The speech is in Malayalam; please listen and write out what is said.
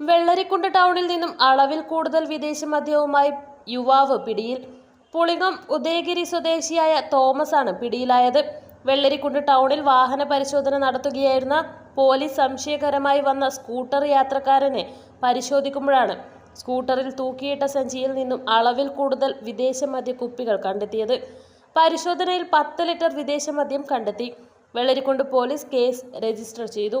വെള്ളരിക്കുണ്ട് ടൗണിൽ നിന്നും അളവിൽ കൂടുതൽ വിദേശ മദ്യവുമായി യുവാവ് പിടിയിൽ. പുളിങ്ങം ഉദയഗിരി സ്വദേശിയായ തോമസ് ആണ് പിടിയിലായത്. വെള്ളരിക്കുണ്ട് ടൗണിൽ വാഹന പരിശോധന നടത്തുകയായിരുന്ന പോലീസ് സംശയകരമായി വന്ന സ്കൂട്ടർ യാത്രക്കാരനെ പരിശോധിക്കുമ്പോഴാണ് സ്കൂട്ടറിൽ തൂക്കിയിട്ട സഞ്ചിയിൽ നിന്നും അളവിൽ കൂടുതൽ വിദേശ മദ്യ കുപ്പികൾ കണ്ടെത്തിയത്. പരിശോധനയിൽ പത്ത് ലിറ്റർ വിദേശ മദ്യം കണ്ടെത്തി. വെള്ളരിക്കുണ്ട് പോലീസ് കേസ് രജിസ്റ്റർ ചെയ്തു.